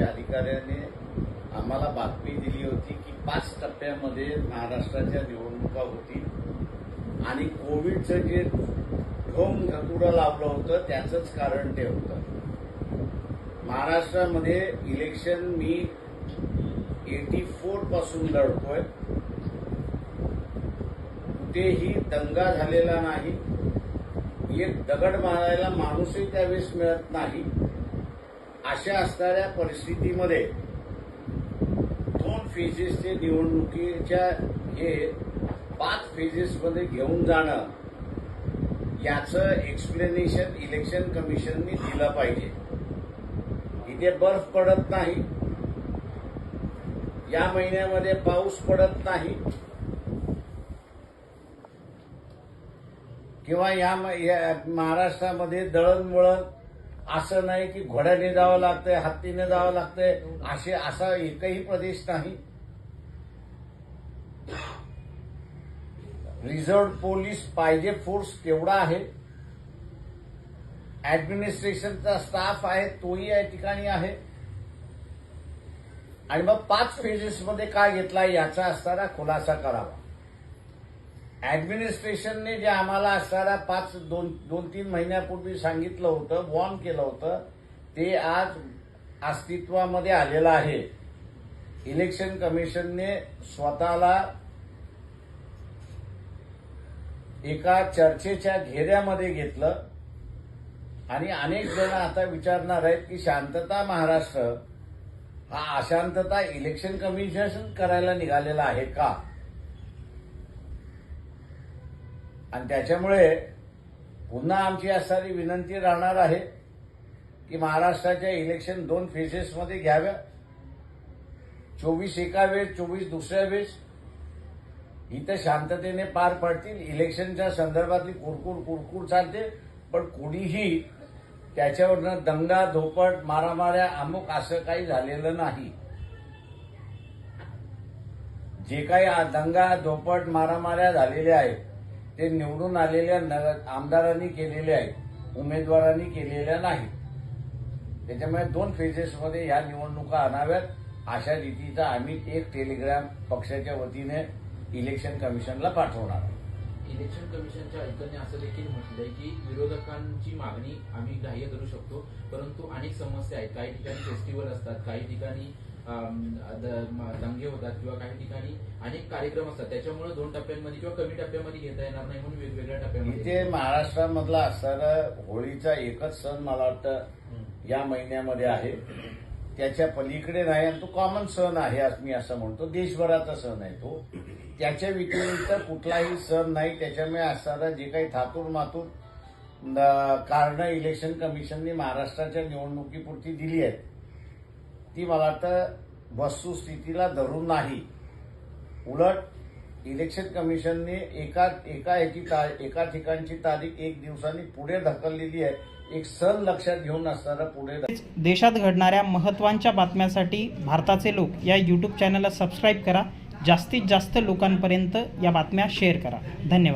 इलेक्शनच्या अधिकाऱ्याने आम्हाला बातमी दिली होती की पाच टप्प्यामध्ये महाराष्ट्राच्या निवडणुका होतील. आणि कोविडचं जे ढोंग धतुरं लावलं होतं त्याचंच कारण ते होतं. महाराष्ट्रामध्ये इलेक्शन मी एटी फोरपासून लढतोय. कुठेही दंगा झालेला नाही. एक दगड मारायला माणूसही त्यावेळेस मिळत नाही. अशा असणाऱ्या परिस्थितीमध्ये दोन फेजेसचे निवडणुकीच्या हे पाच फेजेसमध्ये घेऊन जाणं याचं एक्सप्लेनेशन इलेक्शन कमिशननी दिलं पाहिजे. इथे बर्फ पडत नाही. या महिन्यामध्ये पाऊस पडत नाही. किंवा या या महाराष्ट्रामध्ये दळणवळण असं नाही की घोड्याने जावं लागतंय हत्तीने जावं लागतंय. असे असा एकही प्रदेश नाही. रिझर्व्ह पोलीस पाहिजे फोर्स केवढा आहे? ऍडमिनिस्ट्रेशनचा स्टाफ आहे तोही या ठिकाणी आहे. आणि मग पाच फेजेसमध्ये काय घेतला याचा असणारा खुलासा करावा. ऍडमिनिस्ट्रेशनने जे आम्हाला असणारा पाच दोन दोन तीन महिन्यापूर्वी सांगितलं होतं वॉर्न केलं होतं ते आज अस्तित्वामध्ये आलेलं आहे. इलेक्शन कमिशनने स्वतःला एका चर्चेच्या घेऱ्यामध्ये घेतलं. आणि अनेक जण आता विचारणार आहेत की शांतता महाराष्ट्र हा अशांतता इलेक्शन कमिशन करायला निघालेला आहे का? आणि त्याच्यामुळे पुन्हा आमची असणारी विनंती राहणार आहे की महाराष्ट्राच्या इलेक्शन दोन फेजेसमध्ये घ्याव्या. चोवीस एका वेळेस चोवीस दुसऱ्या वेळेस. इथं शांततेने पार पडतील. इलेक्शनच्या संदर्भातली कुरकुर कुरकुर चालते. पण कुणीही त्याच्यावरनं दंगा धोपट मारामाऱ्या अमुक असं काही झालेलं नाही. जे काही दंगा धोपट मारामाऱ्या झालेल्या आहेत ते निवडून आलेल्या नगर आमदारांनी केलेले आहेत उमेदवारांनी केलेल्या नाही त्याच्यामुळे दोन फेजेसमध्ये या निवडणुका आणाव्यात. अशा रीतीचा आम्ही एक टेलिग्राम पक्षाच्या वतीने इलेक्शन कमिशनला पाठवणार इलेक्शन कमिशनच्या ऐकने असं देखील म्हटलंय की विरोधकांची मागणी आम्ही ग्राह्य करू शकतो परंतु अनेक समस्या आहेत. काही ठिकाणी फेस्टिवल असतात काही ठिकाणी दंगे होतात किंवा काही ठिकाणी अनेक कार्यक्रम असतात. त्याच्यामुळे दोन टप्प्यांमध्ये किंवा कमी टप्प्यामध्ये घेता येणार नाही म्हणून वेगवेगळ्या टप्प्यामध्ये इथे महाराष्ट्रामधला असणारा होळीचा एकच सण मला वाटतं या महिन्यामध्ये आहे. त्याच्या पलीकडे नाही आणि तो कॉमन सण आहे मी असं म्हणतो. देशभराचा सण आहे तो. त्याच्या व्यतिरिक्त कुठलाही सण नाही. त्याच्यामुळे असणारा जे काही थातूर मातूर कारण इलेक्शन कमिशनने महाराष्ट्राच्या निवडणुकीपुरती दिली आहेत. ती मला वाटतं वस्तुस्थितीला धरून नाही. उलट इलेक्शन कमिशनने एका एका याची ता- एका ठिकाणची तारीख एक दिवसांनी पुढे ढकललेली आहे. एक सण लक्षात घेऊन असताना पुढे देशात घडणाऱ्या महत्त्वांच्या बातम्यांसाठी भारताचे लोक या यूट्यूब चॅनलला सबस्क्राईब करा. जास्तीत जास्त लोकांपर्यंत या बातम्या शेअर करा. धन्यवाद.